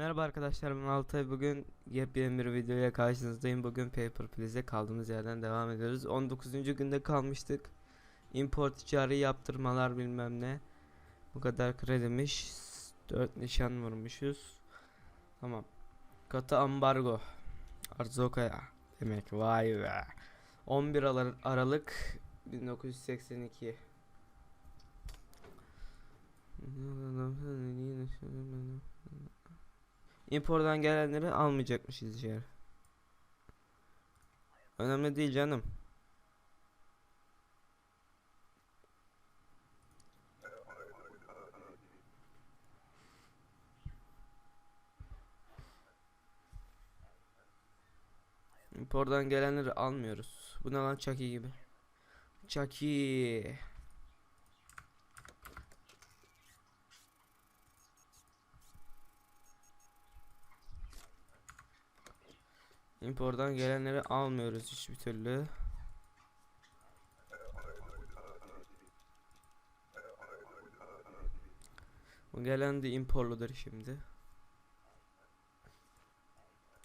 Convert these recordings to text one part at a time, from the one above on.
Merhaba arkadaşlar ben Altay. Bugün yepyeni bir videoya karşınızdayım. Bugün Paper Please'e kaldığımız yerden devam ediyoruz. 19. günde kalmıştık. İmport ticari yaptırmalar bilmem ne. Bu kadar kredimiş. 4 nişan vurmuşuz. Tamam. Katı ambargo. Arzokaya. Demek vay be. 11 Alar- Aralık 1982 Import'dan gelenleri almayacakmışız içeri. Önemli değil canım. Import'dan gelenleri almıyoruz. Bu ne lan Chucky gibi. Chucky. Import'dan gelenleri almıyoruz hiçbir türlü. Bu gelen de imporludur şimdi.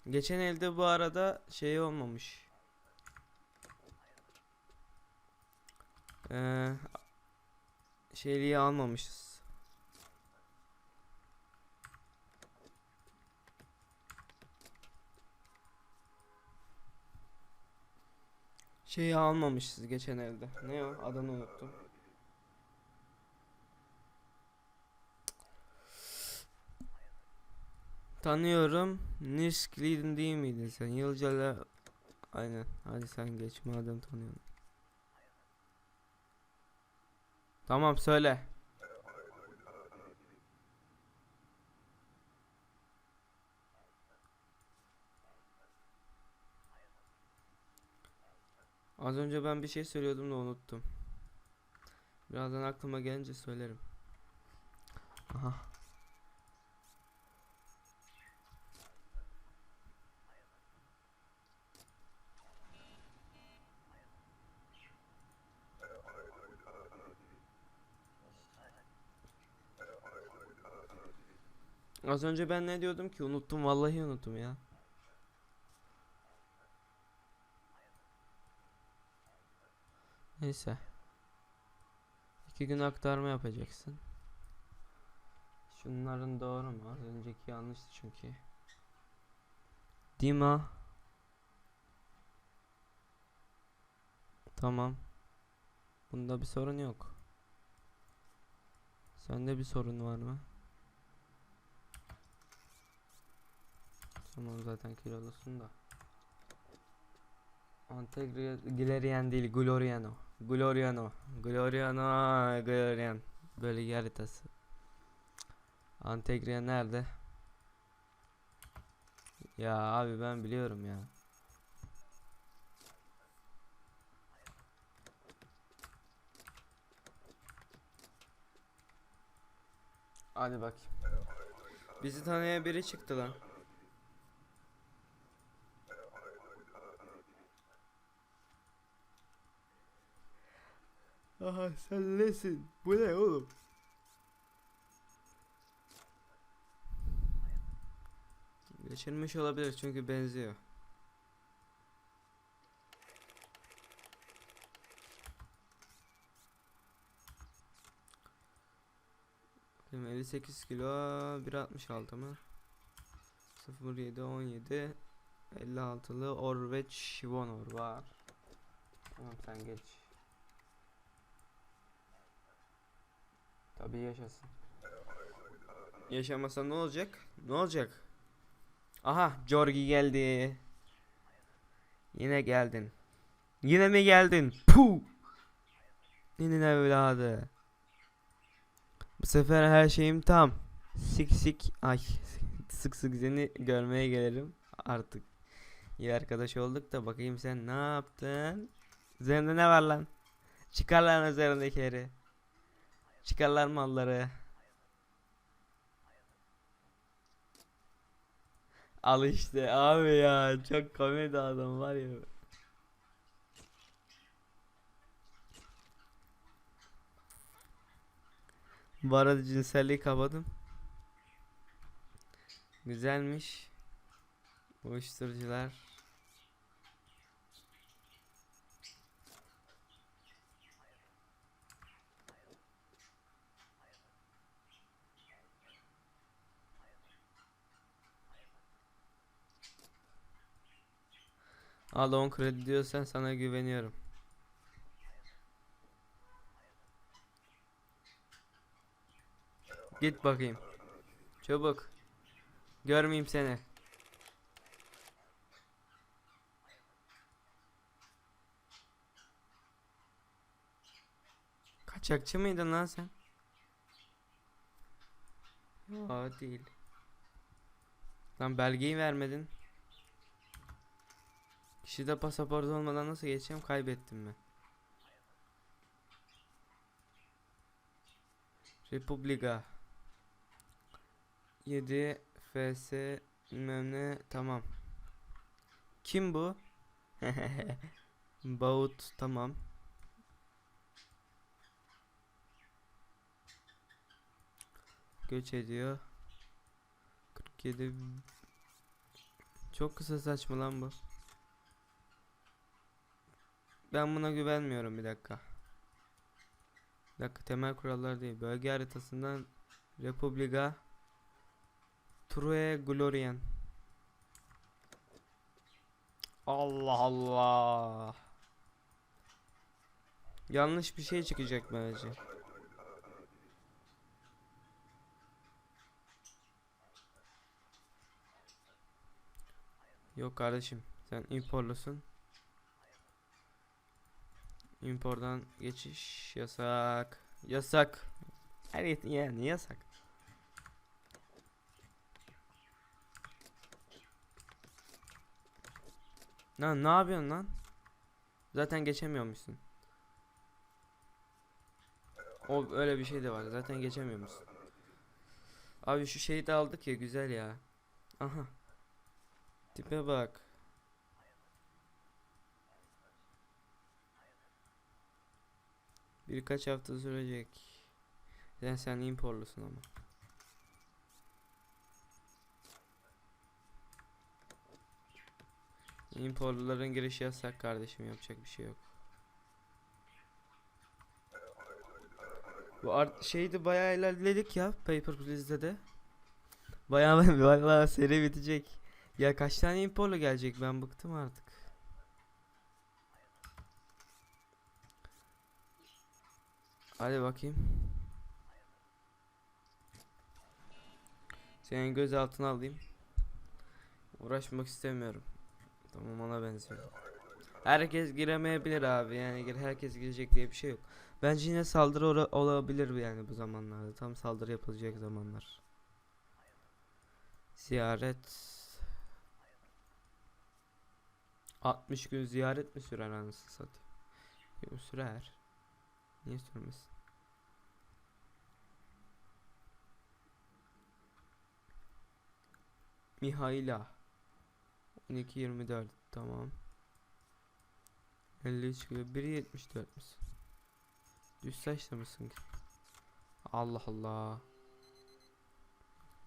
Geçen elde bu arada şey olmamış. Ee, şeyliği almamışız. Şeyi almamışız geçen elde. Ne o? Adını unuttum. Tanıyorum. Niskli'din değil miydin sen? Yılcala Aynen. Hadi sen geç madem tanıyorum. Tamam söyle. Az önce ben bir şey söylüyordum da unuttum. Birazdan aklıma gelince söylerim. Aha. Az önce ben ne diyordum ki unuttum vallahi unuttum ya. Neyse. İki gün aktarma yapacaksın. Şunların doğru mu? Az önceki yanlıştı çünkü. Dima. Tamam. Bunda bir sorun yok. Sende bir sorun var mı? Tamam zaten kilolusun da. Antegri Glorian değil Gloriano. Gloriano. Gloriano Glorian. Bölge haritası. Antegria nerede? Ya abi ben biliyorum ya. Hadi bakayım. Bizi tanıyan biri çıktı lan. Aha sen nesin? Bu ne oğlum? Geçirmiş olabilir çünkü benziyor. Bakayım 58 kilo 1.66 mı? 07 17 56'lı Orveç Şivonor var. Tamam sen geç. Tabii yaşasın. Yaşamasa ne olacak? Ne olacak? Aha, Jorgi geldi. Yine geldin. Yine mi geldin? Puh! Senin evladı. Bu sefer her şeyim tam. Sik sik ay sık sık seni görmeye gelirim artık. İyi arkadaş olduk da bakayım sen ne yaptın? Üzerinde ne var lan? Çıkar lan üzerindekileri. Çıkarlar malları. Al işte abi ya çok komedi adam var ya. Bu arada cinselliği kapadım. Güzelmiş. Uyuşturucular. Al 10 kredi diyorsan sana güveniyorum. Git bakayım. Çabuk. Görmeyeyim seni. Kaçakçı mıydın lan sen? Aa değil. Lan belgeyi vermedin. Kişide pasaport olmadan nasıl geçeceğim? Kaybettim ben. Republika 7 FS bilmem ne tamam. Kim bu? Baut tamam. Göç ediyor. 47 Çok kısa saçma lan bu. Ben buna güvenmiyorum bir dakika. Bir dakika temel kurallar değil. Bölge haritasından Republika True Glorian. Allah Allah. Yanlış bir şey çıkacak bence. Yok kardeşim sen imporlusun. Impordan geçiş yasak. Yasak. Evet yani yasak. Lan ne yapıyorsun lan? Zaten geçemiyormuşsun. O öyle bir şey de var. Zaten geçemiyormuşsun. Abi şu şeyi de aldık ya güzel ya. Aha. Tipe bak. Birkaç hafta sürecek. Sen sen imporlusun ama. Imporluların girişi yasak kardeşim yapacak bir şey yok. Bu art şeydi bayağı ilerledik ya Paper Please'de de. Bayağı bayağı seri bitecek. Ya kaç tane imporlu gelecek ben bıktım artık. Hadi bakayım. Senin göz altına alayım. Uğraşmak istemiyorum. Tamam ona benziyor. Herkes giremeyebilir abi yani herkes girecek diye bir şey yok. Bence yine saldırı olabilir yani bu zamanlarda. Tam saldırı yapılacak zamanlar. Ziyaret 60 gün ziyaret mi sürer anasını satayım? Sürer. Niye sürmesin? Mihaila 12-24 tamam 53 kilo 1.74 misin? Düz saçlı mısın? Allah Allah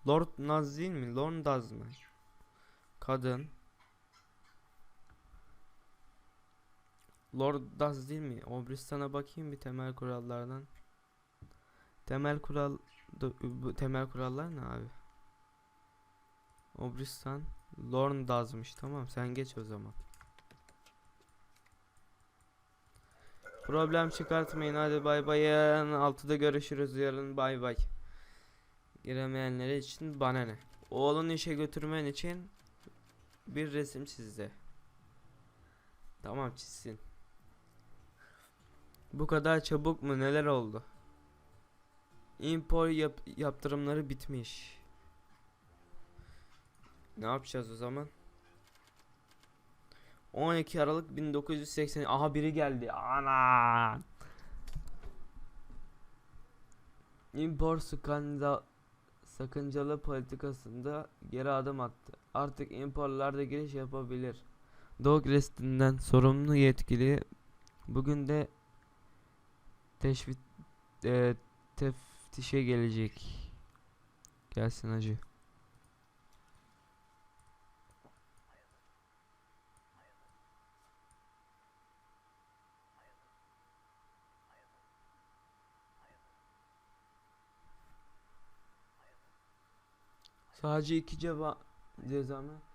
Lord Naz değil mi? Lord Naz mı? Kadın Lord Daz değil mi? Obristan'a bakayım bir temel kurallardan. Temel kural bu temel kurallar ne abi? Obristan Lorn Daz'mış tamam sen geç o zaman. Problem çıkartmayın hadi bay bayın. Altıda görüşürüz yarın bay bay. Giremeyenler için bana ne? Oğlunu işe götürmen için bir resim çizdi. Tamam çizsin. Bu kadar çabuk mu neler oldu? Impor yap yaptırımları bitmiş. Ne yapacağız o zaman? 12 Aralık 1980 aha biri geldi. Ana. Impor skandal sakıncalı politikasında geri adım attı. Artık imporlarda giriş yapabilir. Dog Rest'inden sorumlu yetkili bugün de teşvik e, teftişe gelecek. Gelsin acı. Sadece iki ceva ceza mı?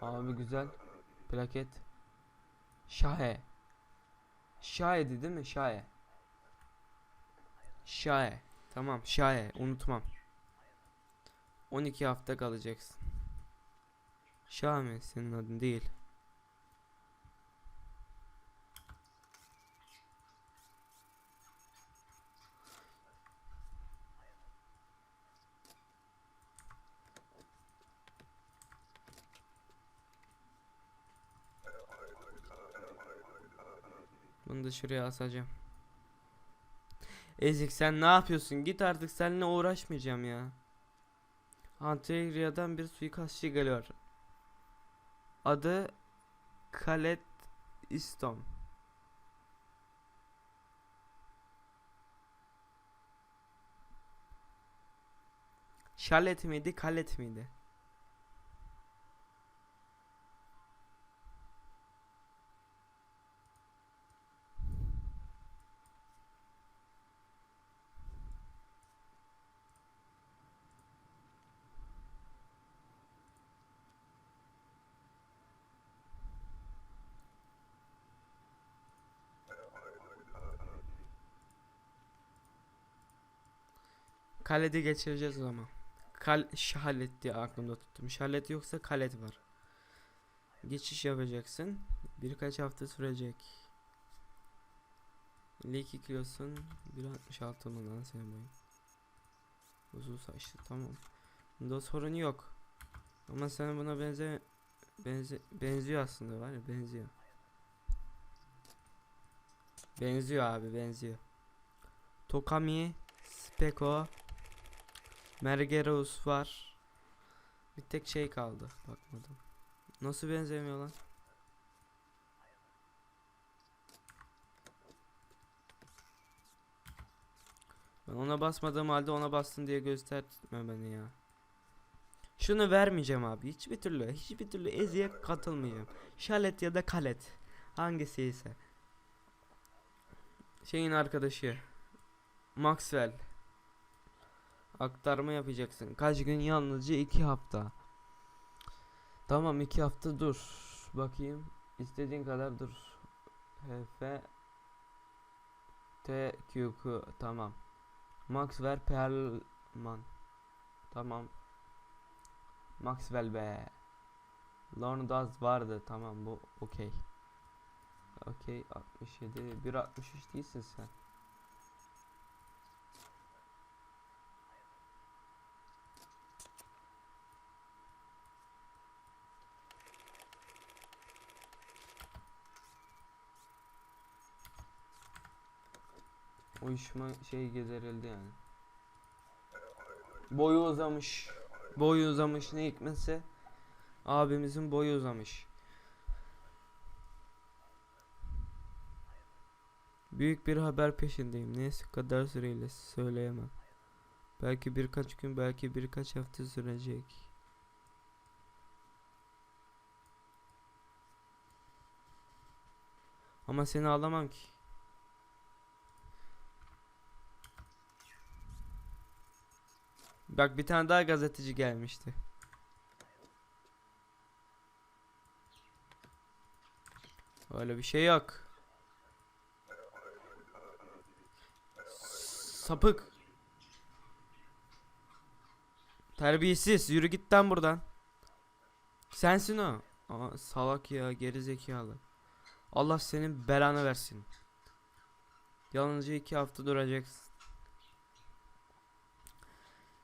Abi güzel. Plaket. Şahe. Şahe'di değil mi? Şahe. Şahe. Tamam Şahe. Unutmam. 12 hafta kalacaksın. Şame senin adın değil. Bunu da şuraya asacağım. Ezik sen ne yapıyorsun? Git artık seninle uğraşmayacağım ya. Antalya'dan bir suikastçı geliyor. Adı Khaled İstom. Şalet miydi, Kalet miydi? Kalede geçireceğiz o zaman. Kal şahalet diye aklımda tuttum. Şahalet yoksa kalet var. Geçiş yapacaksın. Birkaç hafta sürecek. 52 kilosun 1.66 mı lan senin boyun? Uzun saçlı tamam. Bunda sorun yok. Ama sen buna benze benze benziyor aslında var ya benziyor. Benziyor abi benziyor. Tokami, Speko, Mergeros var. Bir tek şey kaldı. Bakmadım. Nasıl benzemiyor lan? Ben ona basmadığım halde ona bastın diye gösterme beni ya. Şunu vermeyeceğim abi. Hiçbir türlü, hiçbir türlü eziye katılmayacağım. Şalet ya da kalet. Hangisi ise. Şeyin arkadaşı. Maxwell. Aktarma yapacaksın. Kaç gün? Yalnızca iki hafta. Tamam iki hafta dur. Bakayım. İstediğin kadar dur. HF TQQ tamam. Maxwell Perlman. Tamam. Maxwell be. Lorne Daz vardı tamam bu okey. Okey 67 1.63 değilsin sen. Uyuşma şey giderildi yani. Boyu uzamış. Boyu uzamış ne hikmetse abimizin boyu uzamış. Büyük bir haber peşindeyim. Neyse kadar süreyle söyleyemem. Belki birkaç gün, belki birkaç hafta sürecek. Ama seni alamam ki. Bak bir tane daha gazeteci gelmişti. Öyle bir şey yok. Sapık. Terbiyesiz. Yürü git lan buradan. Sensin o. Aa, salak ya geri zekalı. Allah senin belanı versin. Yalnızca iki hafta duracaksın.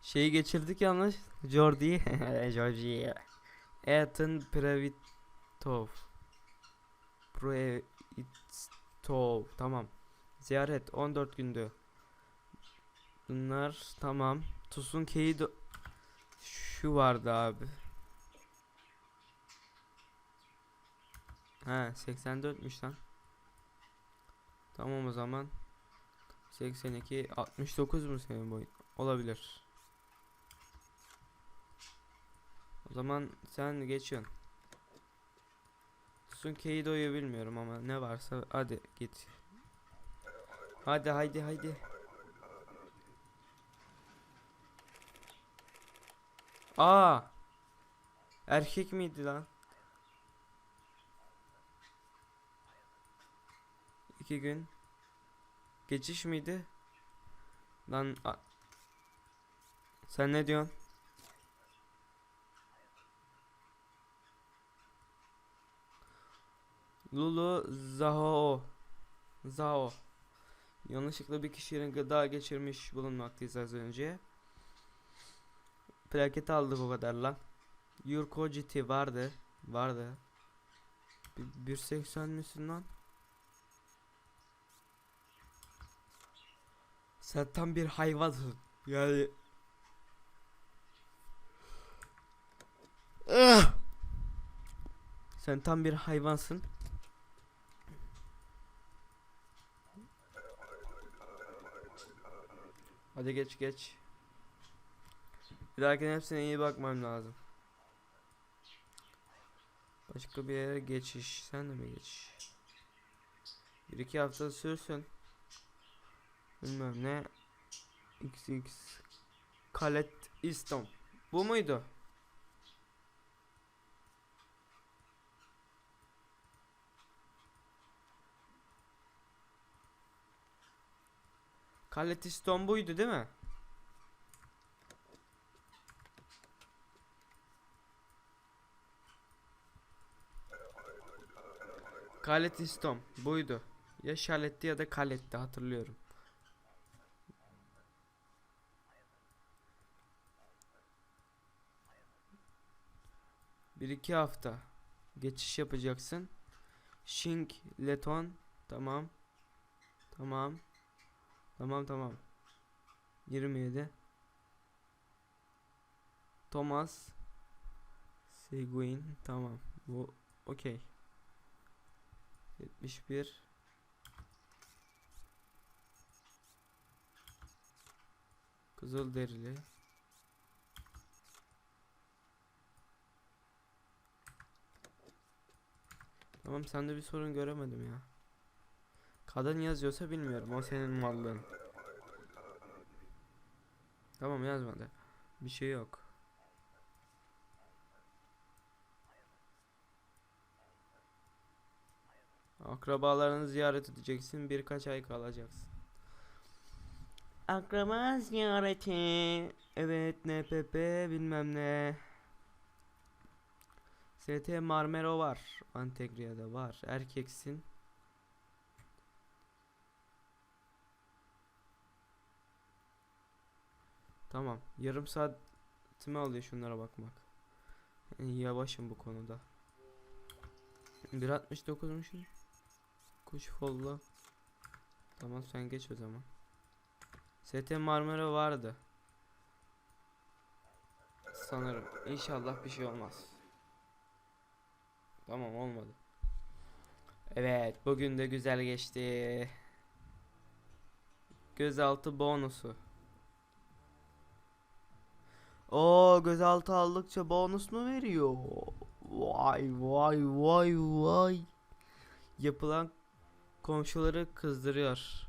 Şeyi geçirdik yalnız. Jordi. Jordi. Ethan Previtov. Previtov. Tamam. Ziyaret 14 gündü. Bunlar tamam. Tusun de- şu vardı abi. He 84'müş lan. Tamam o zaman. 82 69 mu senin boyun? Olabilir. O zaman sen geçiyorsun. Dursun Keido'yu bilmiyorum ama ne varsa hadi git. Hadi haydi haydi. Aa! Erkek miydi lan? İki gün. Geçiş miydi? Lan sen ne diyorsun? Lulu Zhao Zhao Yanlışlıkla bir kişinin gıda geçirmiş bulunmaktayız az önce. Plaket aldık o kadar lan. Yurko GT vardı. Vardı. Bir- 1.80 misin lan? Sen tam bir hayvansın. Yani Ah! Sen tam bir hayvansın. Hadi geç geç. Bir dahakine hepsine iyi bakmam lazım. Başka bir yere geçiş. Sen de mi geçiş? Bir iki hafta sürsün. Bilmem ne. XX Kalet İstom. Bu muydu? Kalet İstom buydu değil mi? Kalet İstom buydu. Ya Şaletti ya da Kaletti hatırlıyorum. Bir iki hafta geçiş yapacaksın. Shink, Leton, tamam. Tamam. Tamam tamam. 27. Thomas, Seguin, tamam. Bu okey. 71. Kızıl derili. Tamam sende bir sorun göremedim ya. Kadın yazıyorsa bilmiyorum o senin mallığın. Tamam yazmadı. Bir şey yok. Akrabalarını ziyaret edeceksin birkaç ay kalacaksın. Akraba ziyareti. Evet NPP bilmem ne. ST Marmero var. Antegria'da var. Erkeksin. Tamam. Yarım saatimi alıyor şunlara bakmak. Yavaşım bu konuda. 1.69'muşum. Kuş folla. Tamam sen geç o zaman. ST Marmara vardı. Sanırım. İnşallah bir şey olmaz. Tamam olmadı. Evet bugün de güzel geçti. Gözaltı bonusu. O gözaltı aldıkça bonus mu veriyor? Vay vay vay vay. Yapılan komşuları kızdırıyor.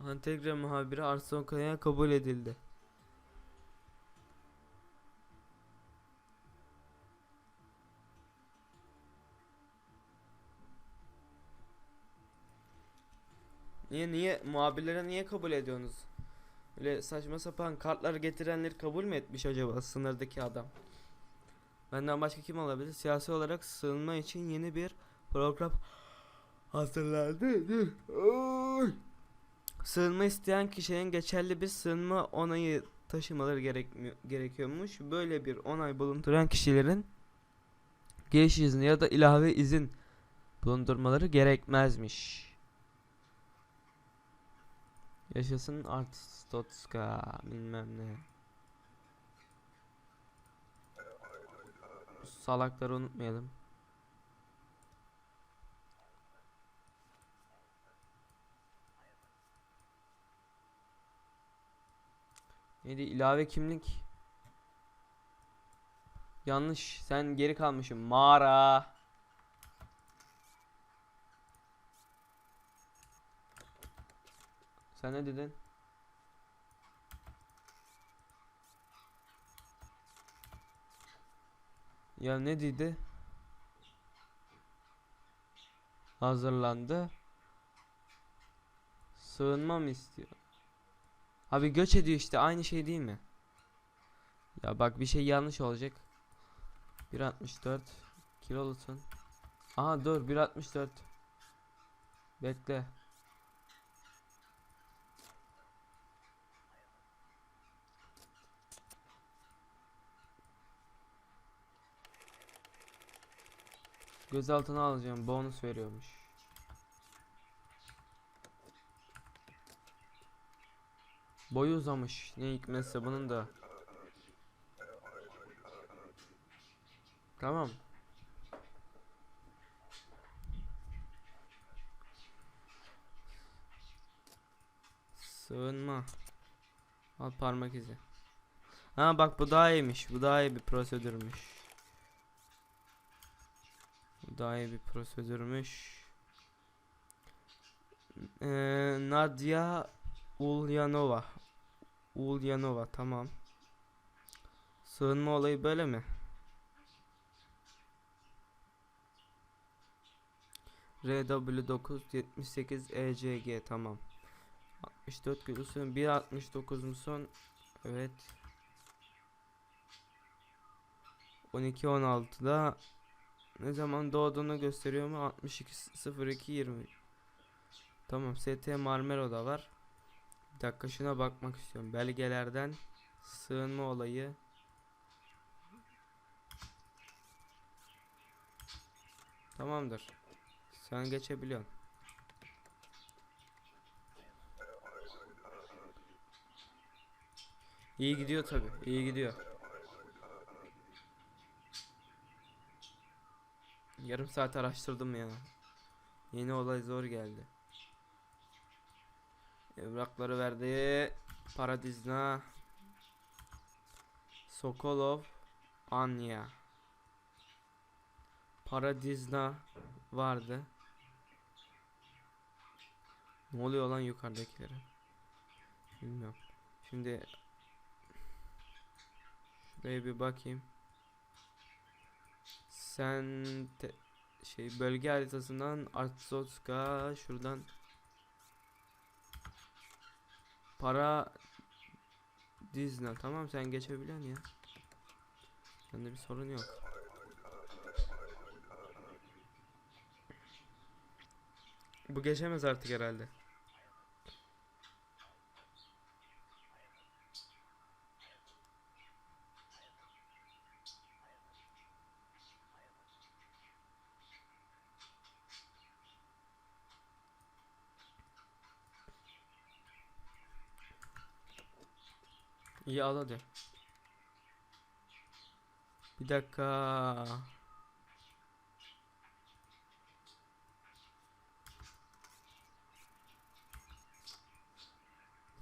Antegre muhabiri Arslan Kaya'ya kabul edildi. Niye niye muhabirlere niye kabul ediyorsunuz? Öyle saçma sapan kartlar getirenleri kabul mü etmiş acaba sınırdaki adam? Benden başka kim olabilir? Siyasi olarak sığınma için yeni bir program hazırlandı. Sığınma isteyen kişinin geçerli bir sığınma onayı taşımaları gerekmiyor, gerekiyormuş. Böyle bir onay bulunduran kişilerin giriş izni ya da ilave izin bulundurmaları gerekmezmiş. Yaşasın Artistotska bilmem ne. Salakları unutmayalım. Neydi ilave kimlik? Yanlış. Sen geri kalmışsın. Mağara. Sen ne dedin? Ya ne dedi? Hazırlandı. Sığınma mı istiyor? Abi göç ediyor işte aynı şey değil mi? Ya bak bir şey yanlış olacak. 1.64 kilolusun. Aha dur 1.64 Bekle. Gözaltına alacağım. Bonus veriyormuş. Boyu uzamış. Ne hikmetse bunun da. Tamam. Sığınma. Al parmak izi. Ha bak bu daha iyiymiş. Bu daha iyi bir prosedürmüş. Bu daha iyi bir prosedürmüş. Ee, Nadia Ulyanova. Ulyanova tamam. Sığınma olayı böyle mi? RW9 78 ECG E tamam. 64 kilosun 1.69 musun? Evet. 12 16'da ne zaman doğduğunu gösteriyor mu? 62 02 20. Tamam ST Marmero da var. Bir dakika şuna bakmak istiyorum. Belgelerden sığınma olayı. Tamamdır. Sen geçebiliyorsun. İyi gidiyor tabi. iyi gidiyor. Yarım saat araştırdım ya. Yeni olay zor geldi. Evrakları verdi. Paradizna. Sokolov. Anya. Paradizna vardı. Ne oluyor lan yukarıdakilere? Bilmiyorum. Şimdi şuraya bir bakayım. Sen te- şey bölge haritasından Artsotska şuradan para Dizna tamam sen geçebiliyorsun ya. Sende bir sorun yok. Bu geçemez artık herhalde. İyi al hadi. Bir dakika.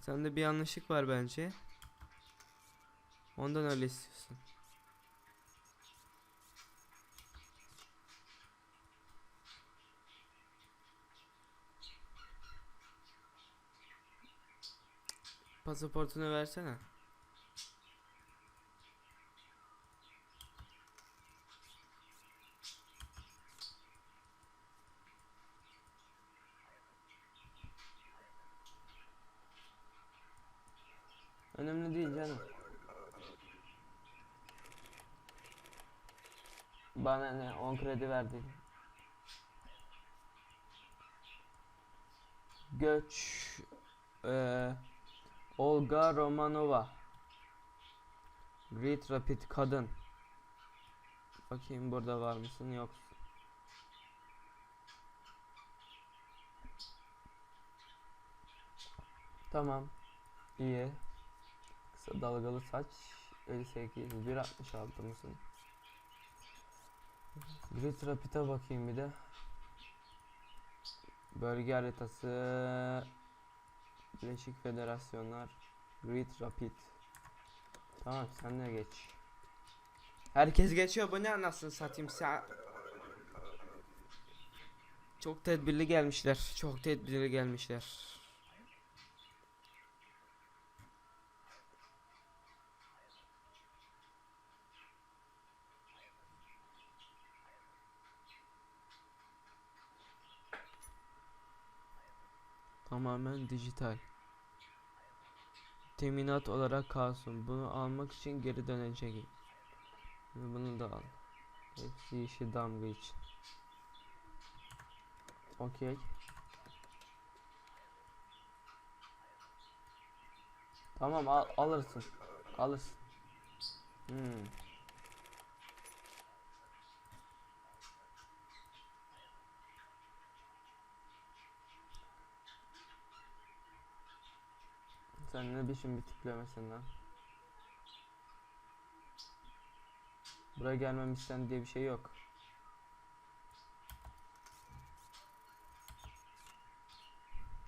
Sende bir yanlışlık var bence. Ondan öyle istiyorsun. Pasaportunu versene. Önemli değil canım. Bana ne 10 kredi verdi. Göç eee, Olga Romanova Great Rapid kadın Bakayım burada var mısın yok Tamam iyi Kısa dalgalı saç 58 1.66 mısın? Great Rapid'e bakayım bir de. Bölge haritası Birleşik Federasyonlar Great Rapid. Tamam sen de geç. Herkes geçiyor bu ne anasını satayım sen. Çok tedbirli gelmişler. Çok tedbirli gelmişler. Tamamen dijital. Teminat olarak kalsın. Bunu almak için geri dönecek. Bunu da al. Hepsi yeşil damga için. Okey. Tamam al, alırsın. Alırsın. Hmm. Sen ne biçim bir tiplemesin lan? Buraya gelmemişsen diye bir şey yok.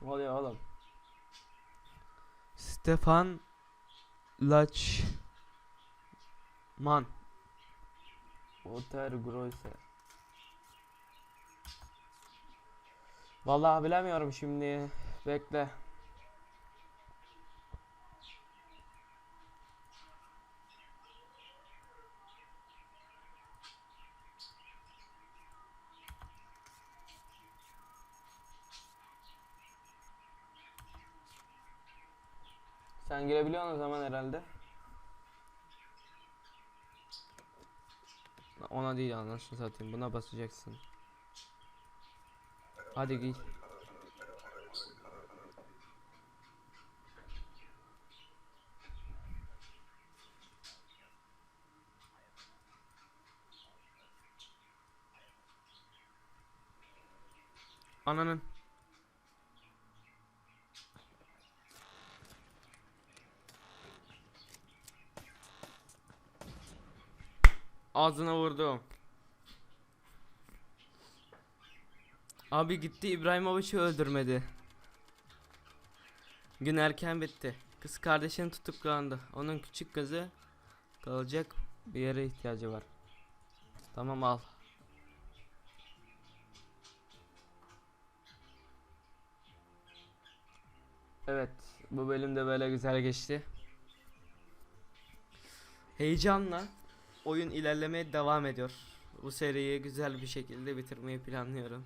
Ne oluyor oğlum? Stefan Laçman Oter Grosse Vallahi bilemiyorum şimdi. Bekle. Sen girebiliyorsun o zaman herhalde. Ona değil anasını satayım. Buna basacaksın. Hadi giy. Ananın. Ağzına vurdum. Abi gitti İbrahimovic'i öldürmedi. Gün erken bitti. Kız kardeşim tutuklandı. Onun küçük kızı kalacak bir yere ihtiyacı var. Tamam al. Evet, bu bölüm de böyle güzel geçti. Heyecanla oyun ilerlemeye devam ediyor. Bu seriyi güzel bir şekilde bitirmeyi planlıyorum.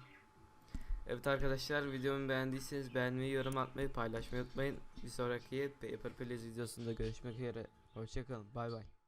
Evet arkadaşlar videomu beğendiyseniz beğenmeyi, yorum atmayı, paylaşmayı unutmayın. Bir sonraki Paper Please videosunda görüşmek üzere. Hoşçakalın. Bay bay.